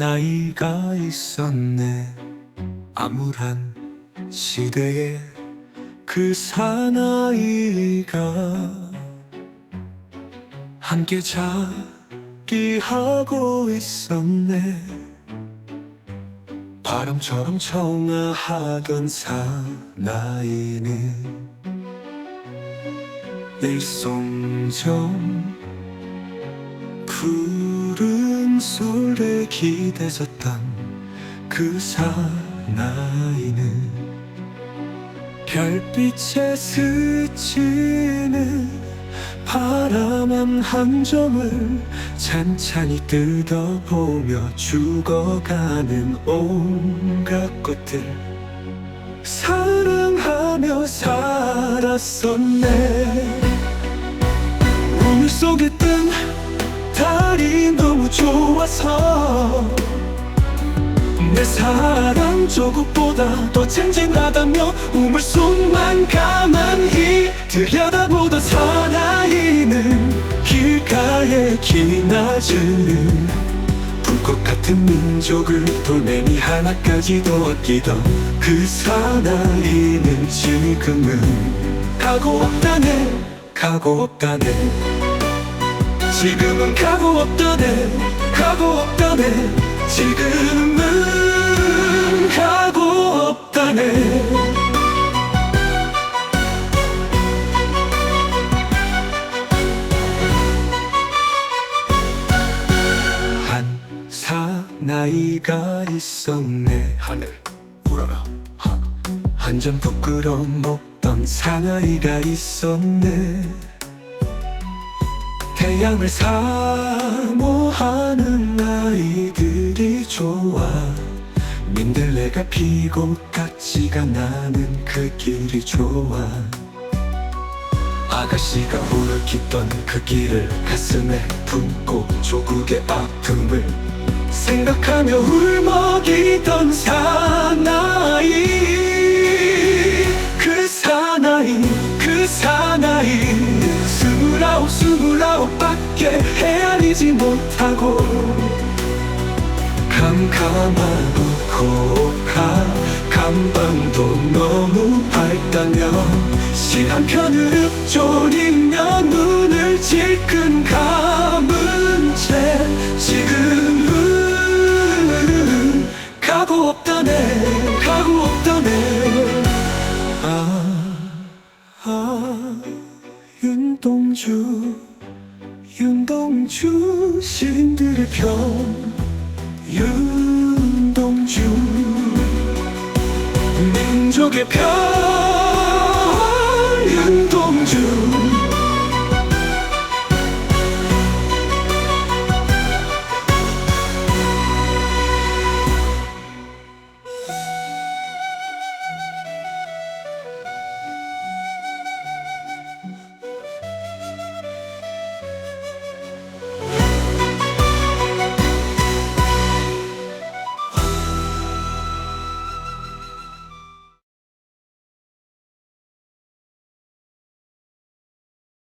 사나이가 있었네. 암울한 시대에 그 사나이가 함께 자기하고 있었네. 바람처럼 청아하던 사나이는 일송정 푸 른 솔에 기대졌던 그 사나이는 별빛에 스치는 바람한 한 점을 찬찬히 뜯어보며 죽어가는 온갖 것들. 사랑하며 살았었네. 우물 속에 뜬 달이 좋아서 내 사랑 조국보다 더 쟁쟁하다며 우물 속만 가만히 들여다보던 사나이는 길가에 기나즈는 불꽃 같은 민족을 돌멩이 하나까지도 아끼던 그 사나이는 지금은 가고 없다네 가고 없다네 지금은 가고 없다네. 가고 없다네. 지금은 가고 없다네. 한 사나이가 있었네. 하늘 우러라 한점 부끄러 먹던 사나이가 있었네 태양을 사모하는 아이들이 좋아. 민들레가 피고 까치가 나는 그 길이 좋아. 아가씨가 울kis던 그 길을 가슴에 품고 조국의 아픔을 생각하며 울먹이던 사나이 스물아홉밖에 헤아리지 못하고 캄캄하고 고혹한 감방도 너무 밝다며 시 한 편을 읊조리며 눈을 질끈 감은 채 지금은 가고 없다네 가고 없다네. 아, 아 윤동주 윤동주 시인들의 편 윤동주. 민족의 편 윤동주.